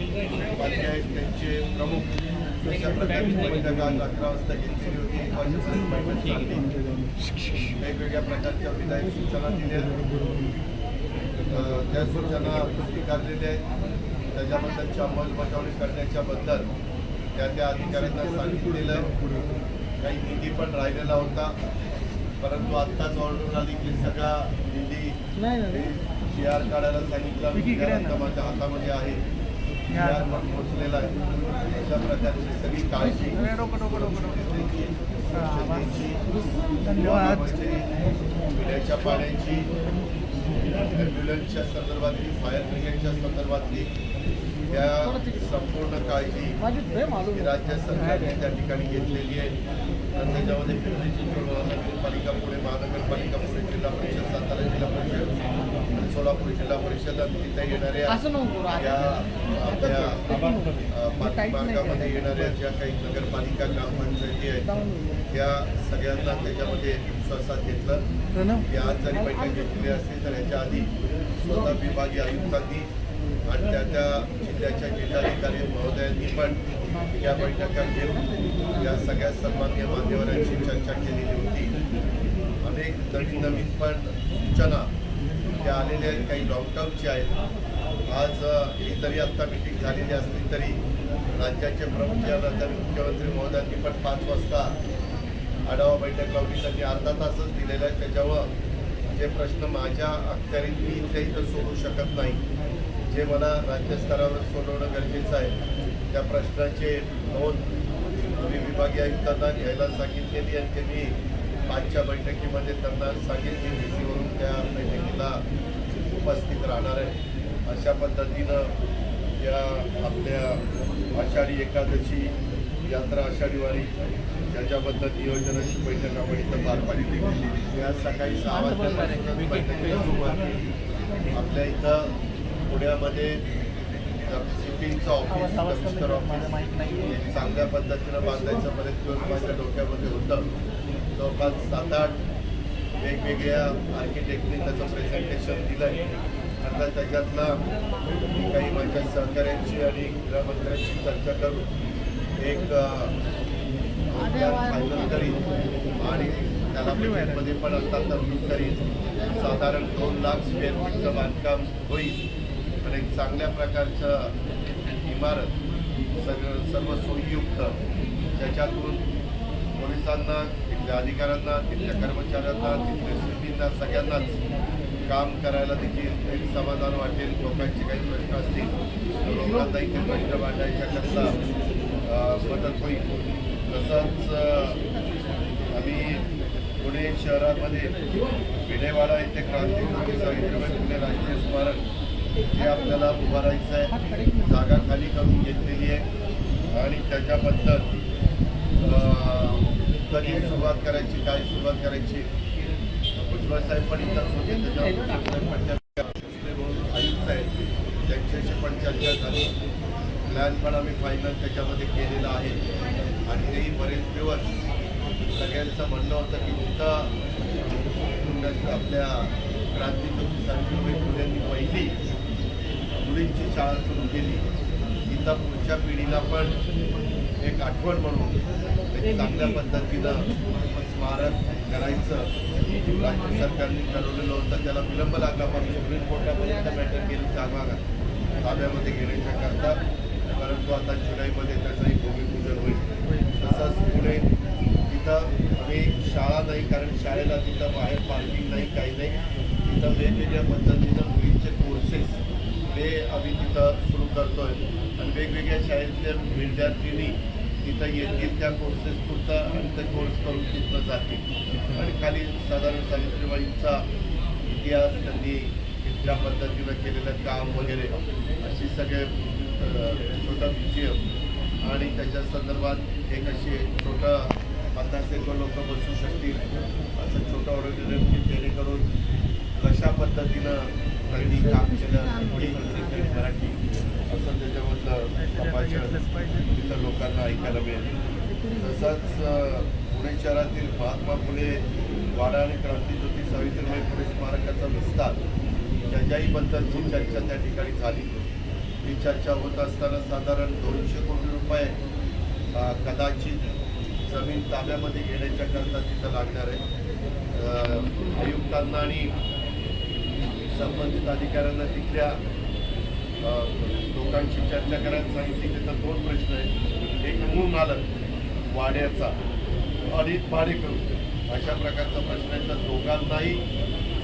आहेत त्यांचे प्रमुख. बैठक आज अकरा वाजता घेतलेली होती. वेगवेगळ्या प्रकारच्या विधायक सूचना दिल्या. त्या सूचना स्वीकारलेल्या आहेत. त्याच्याबद्दलची अंमलबजावणी करण्याच्या बद्दल त्या त्या अधिकाऱ्यांना सांगितलेलं आहे. काही निधी पण राहिलेला होता. परंतु आत्ताच ऑर्डर आली की सगळा निधी आर काढायला सांगितलं. माझ्या हातामध्ये आहे. आहे. अशा प्रकारची सगळी काळजी धन्यवाद. पिण्याच्या पाण्याची ॲम्ब्युलन्सच्या संदर्भातली फायर ब्रिगेडच्या संदर्भातली या संपूर्ण काळजी ही राज्य सरकारने त्या ठिकाणी घेतलेली आहे. आणि त्याच्यामध्ये पिंपरी चिंचवड महानगरपालिका पुणे महानगरपालिका पुणे जिल्हा परिषद सातारा जिल्हा परिषद सोलापूर जिल्हा परिषद आणि तिथे येणाऱ्या. या आपल्या मार्गामध्ये येणाऱ्या ज्या काही नगरपालिका ग्रामपंचायती आहेत त्या सगळ्यांना त्याच्यामध्ये विश्वासात घेतलं. आज जरी बैठक घेतलेली असली तर ह्याच्या आधी स्वतः विभागीय आयुक्तांनी आणि त्या त्या राज्याच्या जिल्हाधिकारी महोदयांनी पण या बैठका घेऊन या सगळ्या सन्मान्य मान्यवरांशी चर्चा केलेली होती. अनेक नवीन नवीन पण सूचना त्या आलेल्या आहेत. काही लॉकडाऊनची आहेत. आज ही तरी आत्ता मिटिंग झालेली असली तरी राज्याचे प्रमुख जे मुख्यमंत्री महोदयांनी पण पाच वाजता आढावा बैठक लावली. त्यांनी अर्धा तासच दिलेला आहे. त्याच्यावर जे प्रश्न माझ्या अखत्यारीत मी इथल्या इथं सोडू शकत नाही. जे मला राज्यस्तरावर सोडवणं गरजेचं आहे त्या प्रश्नाचे नोंद मी विभागीय आयुक्तांना घ्यायला सांगितलेली आणि त्यांनी आजच्या बैठकीमध्ये त्यांना सांगितली डी सीवरून त्या बैठकीला उपस्थित राहणार आहे. अशा पद्धतीनं या आपल्या आषाढी एकादशी यात्रा आषाढी वारी याच्याबद्दल नियोजनाची बैठक आपण इथं पार पाडली. या सकाळी सहा वाजल्यापासून बैठकीला सुरुवात. आपल्या इथं पुण्यामध्ये सिपिंगचं ऑफिस कमिशनर ऑफिस चांगल्या पद्धतीनं बांधायचं बरेच दिवस माझ्या डोक्यामध्ये होतं. जवळपास सात आठ वेगवेगळ्या आर्किटेक्टनी त्याचं प्रेझेंटेशन दिलं आहे आता त्याच्यातला मी काही माझ्या सहकाऱ्यांची आणि गृहमंत्र्यांशी चर्चा करून एक फायनल करीन आणि त्याला बजेटमध्ये पण आता तरतूद करीन साधारण दोन लाख स्क्वेअर फीटचं बांधकाम होईल. पण एक चांगल्या प्रकारचं इमारत सगळं सर्व सोयीयुक्त. ज्याच्यातून पोलिसांना तिथल्या अधिकाऱ्यांना तिथल्या कर्मचाऱ्यांना तिथल्या सिटींना सगळ्यांनाच काम करायला देखील एक समाधान वाटेल. लोकांचे काही प्रश्न असतील लोकांनाही ते प्रश्न मांडायच्याकरता अं, मदत होईल तसंच आम्ही पुणे शहरामध्ये विडेवाडा येथे क्रांती सावित्रीबाई पुणे राष्ट्रीय स्मारक हे आपल्याला उभारायचं आहे. जागा खाली करून घेतलेली आहे. आणि त्याच्याबद्दल कधी सुरुवात करायची काय सुरुवात करायची भुजबळ साहेब पण इतर होते. त्याच्यावर पण आयुक्त आहेत. त्यांच्याशी पण चर्चा झाली. प्लॅन पण आम्ही फायनल त्याच्यामध्ये केलेला आहे. आणि तेही बरेच दिवस. सगळ्यांचं म्हणणं होतं की तिथं आपल्या क्रांतीज्योती सावित्रीबाई फुल्यांनी पहिली मुलींची शाळा सुरू केली. तिथं पुढच्या पिढीला पण एक आठवण म्हणून एक चांगल्या पद्धतीनं स्मारक करायचं. राज्य सरकारने ठरवलेलं होतं. त्याला विलंब लागला. पण सुप्रीम कोर्टापर्यंत मॅटर केली. जागा ताब्यामध्ये घेण्याच्या करता परंतु आता जुलैमध्ये त्याचंही भूमिपूजन होईल. तसंच पुढे तिथं आम्ही शाळा नाही कारण शाळेला तिथं बाहेर पार्किंग नाही काही नाही. तिथं वेगवेगळ्या पद्धतीनं मुलींचे कोर्सेस हे आम्ही तिथं सुरू करतो आहे आणि वेगवेगळ्या शाळेतल्या विद्यार्थिनी तिथं येतील त्या कोर्सेस पुरतं आणि ते कोर्स करून तिथं जातील. आणि खाली साधारण सावित्रीबाईंचा इतिहास त्यांनी ज्या पद्धतीनं केलेलं काम वगैरे अशी सगळे छोटा म्युझियम आणि त्याच्या संदर्भात एक अशी छोटं पन्नास एक लोक बसू शकतील. असं छोटं ऑडिटोरियम की जेणेकरून कशा पद्धतीनं त्यांनी काम केलं हिंदी इंग्रजी मराठी असं त्याच्यामधलं वाचन तिथं लोकांना ऐकायला मिळेल. तसंच पुणे शहरातील महात्मा फुले वाडा आणि क्रांतीज्योती सावित्रीबाई फुले स्मारकाचा विस्तार त्याच्याही बद्दलची चर्चा त्या ठिकाणी झाली. ही चर्चा होत असताना साधारण दोनशे कोटी रुपये कदाचित जमीन ताब्यामध्ये घेण्याच्याकरता तिथं लागणार आहे. आयुक्तांना आणि संबंधित अधिकाऱ्यांना तिथल्या लोकांची लोकांशी चर्चा करायला सांगितली. त्याचा दोन प्रश्न आहे एक मूळ मालक वाड्याचा आणि भाडेकरू अशा प्रकारचा प्रश्न आहे. तर दोघांनाही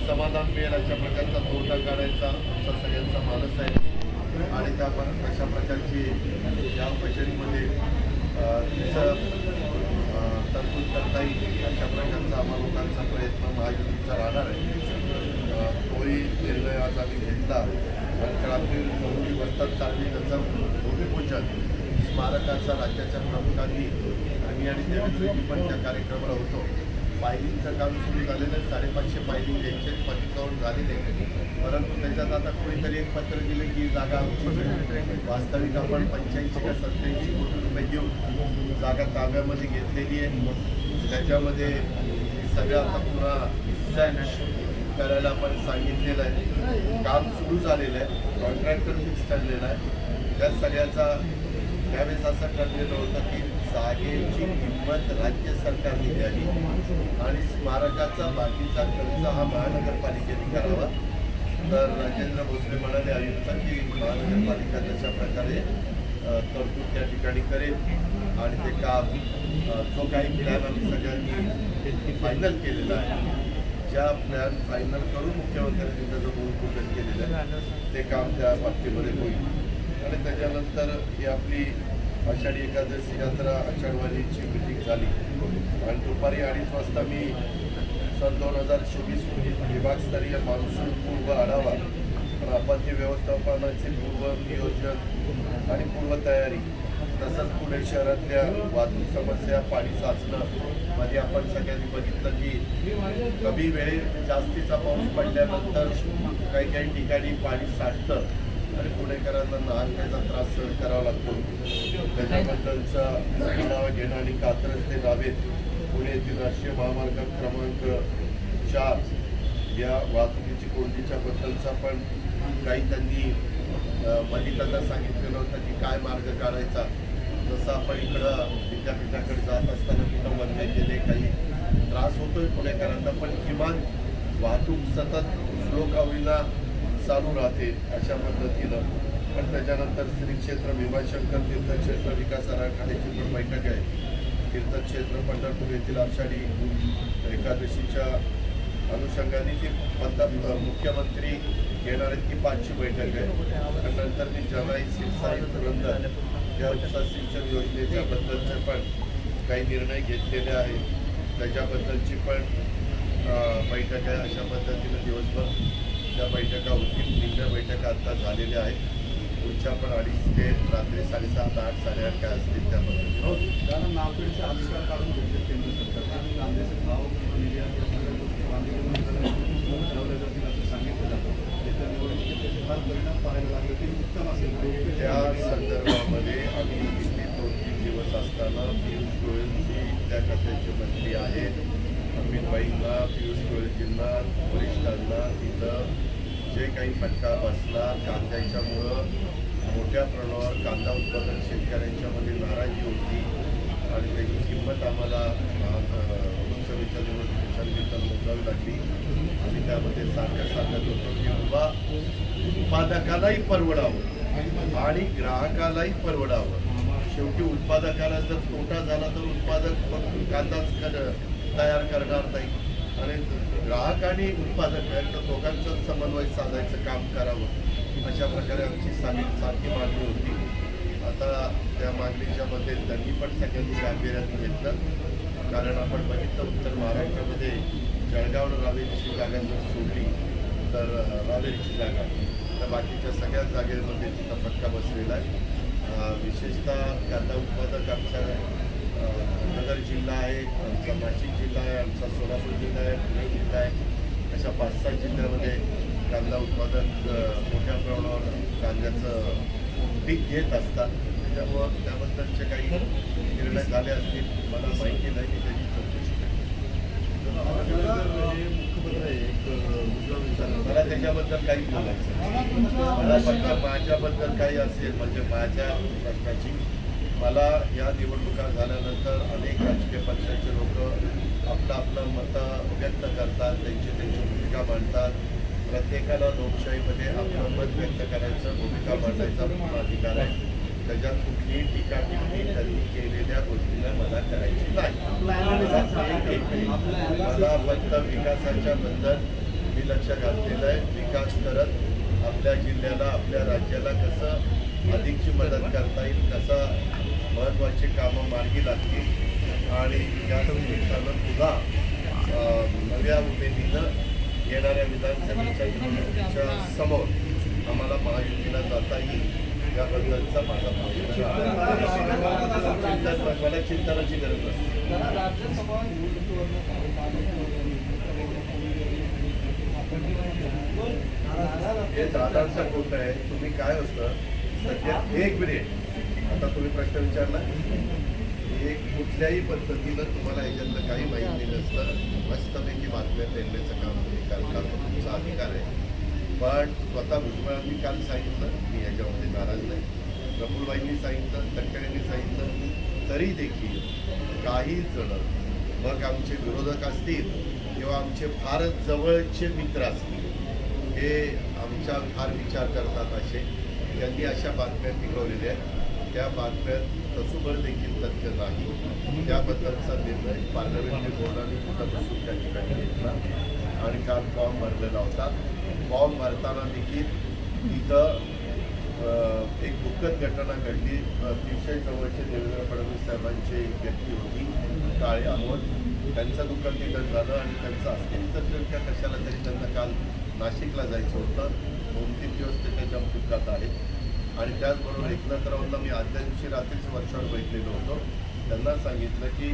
समाधान मिळेल अशा प्रकारचा तोटा काढायचा आमचा सगळ्यांचा मानस आहे. आणि त्या पण अशा प्रकारची या बजेटमध्ये तिचं तरतूद करता येईल अशा प्रकारचा आम्हा लोकांचा प्रयत्न महायुतीचा राहणार आहे. तोही निर्णय आज आम्ही घेतला. रंकाळातील मोठी वस्तात चालली त्याचं भूमिपूजन स्मारकाचा राज्याच्या प्रमुखांनी आम्ही आणि देवेंद्रजी पण त्या कार्यक्रमाला होतो. पायलिंगचं काम सुरू झालेलं आहे. साडेपाचशे पायलिंग द्यायचे पंचावन्न झालेले परंतु त्याच्यात आता कोणीतरी एक पत्र दिलं की जागा वास्तविक आपण पंच्याऐंशी का सत्याऐंशी कोटी रुपये घेऊन जागा ताब्यामध्ये घेतलेली आहे. त्याच्यामध्ये हे सगळं आता पुन्हा करायला आपण सांगितलेलं आहे. काम सुरू झालेलं आहे. कॉन्ट्रॅक्टर फिक्स ठरलेला आहे. त्या सगळ्याचा त्यावेळेस असं ठरलेलं होतं की जागेची किंमत राज्य सरकारने द्यावी आणि स्मारकाचा बाकीचा खर्च हा महानगरपालिकेने करावा. तर राजेंद्र भोसले म्हणाले आयुक्त की महानगरपालिका तशा प्रकारे तरतूद त्या ठिकाणी करेल आणि ते काम जो काही प्लॅन आम्ही सगळ्यांनी फायनल केलेला आहे ज्या प्लॅन फायनल करून मुख्यमंत्र्यांनी त्याचं भूमिपूजन केलेलं आहे ते काम त्या बाबतीमध्ये होईल. आणि त्याच्यानंतर ही आपली आषाढी एकादशी यात्रा आषाढवारीची मिटिंग झाली. आणि दुपारी अडीच वाजता मी सन दोन हजार चोवीस विभागस्तरीय मान्सून पूर्व आढावा आपत्ती व्यवस्थापनाचे पूर्व नियोजन आणि पूर्वतयारी तसंच पुणे शहरातल्या वाहतूक समस्या पाणी साचणं मध्ये आपण सगळ्यांनी बघितलं की कमी वेळेत जास्तीचा पाऊस पडल्यानंतर काही काही ठिकाणी पाणी साठतं. पुणेकरांना नाहकण्याचा त्रास सहन करावा लागतो. त्याच्याबद्दलचा आढावा घेणं आणि कात्रज ते नावेत. पुणे येथील राष्ट्रीय महामार्ग क्रमांक चार या वाहतुकीची कोंडीच्या बद्दलचा पण काही त्यांनी मलिकांना सांगितलेलं होतं की काय मार्ग काढायचा. जसं आपण इकडं विद्यापीठाकडे जात असताना कुठं बंद गेले काही त्रास होतोय पुणेकरांना पण किमान वाहतूक सतत स्लो का होईना चालू राहते अशा पद्धतीनं. पण त्याच्यानंतर श्री क्षेत्र भीमाशंकर तीर्थक्षेत्र विकास आराखड्याची पण बैठक आहे. तीर्थक्षेत्र पंढरपूर येथील आषाढी एकादशीच्या अनुषंगाने ती पंतप्रधान मुख्यमंत्री घेणार आहेत की पाचची बैठक आहे. आणि नंतर मी जनाई सिरसाई पुरंदर या उपसा सिंचन योजनेच्या बद्दलचे पण काही निर्णय घेतलेले आहेत. त्याच्याबद्दलची पण बैठक आहे. अशा पद्धतीनं दिवसभर त्या बैठका होतील. तीन बैठका आता झालेल्या आहेत. पुढच्या पण अडीच ते रात्री साडेसात आठ साडेआठ काय असतील त्या पद्धतीनं. हो, कारण नागपूरचे आविष्कार काढून घेतले केंद्र सरकारने आणि कांद्याचे भाव जातील असं सांगितलं जातं. त्याच्या फार परिणाम पाहायला लागले. ते उत्तम असेल. त्या संदर्भामध्ये आम्ही दोन तीन दिवस असताना पियुष गोयलजी त्या खात्याचे मंत्री आहेत अमित भाईंना पियुष गोयलजींना वरिष्ठांना तिथं जे काही फटका बसला कांद्याच्यामुळं मोठ्या प्रमाणावर कांदा उत्पादन शेतकऱ्यांच्यामध्ये नाराजी होती. आणि त्याची किंमत आम्हाला लोकसभेच्या निवडणुकीच्या निमित्तानं मोजावी लागली. आम्ही त्यामध्ये सारखं सांगत होतो की बाबा उत्पादकालाही परवडावं आणि ग्राहकालाही परवडावं. शेवटी उत्पादकाला जर तोटा झाला तर उत्पादक फक्त कांदाच तयार करणार नाही. आणि ग्राहक आणि उत्पादक यांचं दोघांचं समन्वय साधायचं काम करावं. अशा प्रकारे आमची सारी सारखी मागणी होती. आता त्या मागणीच्या मध्ये त्यांनी पण सगळ्यांनी गांभीर्याने घेतलं. कारण आपण बघितलं उत्तर महाराष्ट्रामध्ये जळगाव रावेरीची जागा जर सोडली तर रावेरीची जागा. तर बाकीच्या सगळ्याच जागेमध्ये तिथं फटका बसलेला आहे. विशेषतः कांदा उत्पादक आमच्या नगर जिल्हा आहे आमचा नाशिक जिल्हा आहे आमचा सोलापूर जिल्हा आहे पुणे जिल्हा आहे. अशा पाच सहा जिल्ह्यामध्ये कांदा उत्पादक मोठ्या प्रमाणावर कांद्याचं पीक घेत असतात. त्याच्यामुळं त्याबद्दलचे काही निर्णय झाले असतील मला माहिती नाही की त्याची चौकशी मला त्याच्याबद्दल काही बोलायचं. मला फक्त माझ्याबद्दल काही असेल म्हणजे माझ्या प्रश्नाची मला या निवडणुका झाल्यानंतर अनेक राजकीय पक्षाचे लोक आपलं आपलं मतं व्यक्त करतात त्यांची त्यांची भूमिका मांडतात. प्रत्येकाला लोकशाहीमध्ये आपलं मत व्यक्त करायचं भूमिका मांडायचा पूर्ण अधिकार आहे. त्याच्यात कुठलीही टीका टिप्पणी त्यांनी केलेल्या गोष्टीला मला करायची नाही. मला फक्त विकासाच्या बद्दल मी लक्ष घातलेलं आहे. विकास करत आपल्या जिल्ह्याला आपल्या राज्याला कसं अधिकची मदत करता येईल कसं महत्त्वाची कामं मार्गी लागतील. आणि या निमित्तानं पुन्हा नव्या उमेदीनं येणाऱ्या विधानसभेच्या निवडणुकीच्या समोर आम्हाला महायुतीला जाता येईल. याबद्दलचा माझा मला चिंतनाची गरज नसते हे दादांचा कोट आहे. तुम्ही काय असतं? सध्या एक मिनिट. आता तुम्ही प्रश्न विचारला. एक कुठल्याही पद्धतीनं तुम्हाला याच्यातलं काही माहिती नसतं. मस्तपैकी बातम्या देण्याचं काम तुम्ही करता तुमचा अधिकार आहे. पण स्वतः भुजबळांनी काल सांगितलं. मी याच्यामध्ये नाराज नाही. प्रफुलबाईंनी सांगितलं. तटकऱ्यांनी सांगितलं. तरी देखील काही जण मग आमचे विरोधक असतील किंवा आमचे फारच जवळचे मित्र असतील हे आमच्या फार विचार करतात असे. त्यांनी अशा बातम्या टिकवलेल्या आहेत. त्या बातम्यात तसुभर देखील तथ्य नाही. त्याबद्दलचा निर्णय पार्लमेंटरी बोर्डाने कुठं बसून त्या ठिकाणी घेतला आणि काल फॉर्म भरलेला होता. फॉर्म भरताना देखील तिथं एक दुःखद घटना घडली. अतिशय जवळचे देवेंद्र फडणवीस साहेबांची एक व्यक्ती होती काळे अहमद. त्यांचं दुःखद निधन झालं आणि त्यांचं अस्थित्वदृष्ट्या कशाला तरी त्यांना काल नाशिकला जायचं होतं. दोन तीन दिवस ते त्याच्या दुःखात आहेत. आणि त्याचबरोबर एकनाथरावांना मी आदल्या दिवशी रात्रीच वर्षावर बैठलेलो होतो. त्यांना सांगितलं की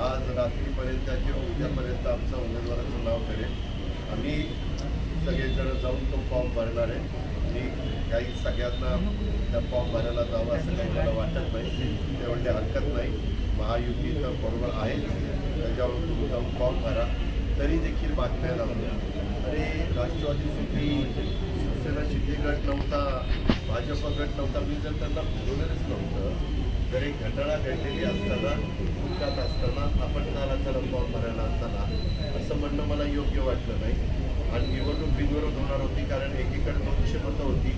आज रात्रीपर्यंत किंवा उद्यापर्यंत आमचा उमेदवाराचं नाव करेल. आम्ही सगळेजण जाऊन तो फॉर्म भरणार आहे. मी काही सगळ्यांना त्या फॉर्म भरायला जावं असं काही मला वाटत नाही. ते म्हणजे हरकत नाही. महायुती तर बरोबर आहे. त्याच्यावर तुम्ही जाऊन फॉर्म भरा. तरी देखील बातम्या लावल्या अरे राष्ट्रवादी सुद्धी शिवसेना शिंदे नव्हता. भाजप गट नव्हता. मी जर त्यांना बोलवलेलंच नव्हतं तर एक घटना घडलेली असताना दुःखात असताना आपण कालाचा त्याला फॉर्म भरायला असताना असं म्हणणं मला योग्य वाटलं नाही. आणि निवडणूक बिनविरोध होणार होती कारण एकीकडे दोनशे मतं होती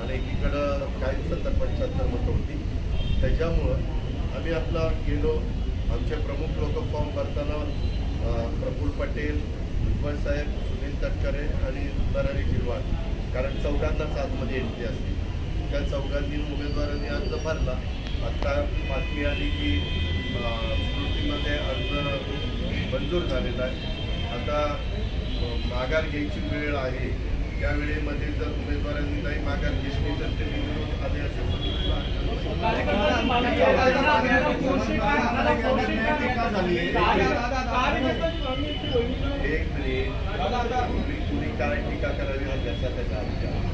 आणि एकीकडं काय सत्तर पंच्याहत्तर मतं होती. त्याच्यामुळं आम्ही आपला गेलो. आमचे प्रमुख लोक फॉर्म भरताना प्रफुल पटेल भुजबळ साहेब सुनील तटकरे आणि नरहरी शिरवाड कारण चौघांनाच आतमध्ये एंट्री असते त्या चौघांनी उमेदवारांनी अर्ज भरला. आता बातमी आली की स्मृतीमध्ये अर्ज मंजूर झालेला आहे. आता माघार घ्यायची वेळ आहे. त्यावेळेमध्ये जर उमेदवारांनी काही माघार घेतली तर ते निवडून आले असे एक मिनिट. कुणी काय टीका करावी हा ज्याचा त्याचा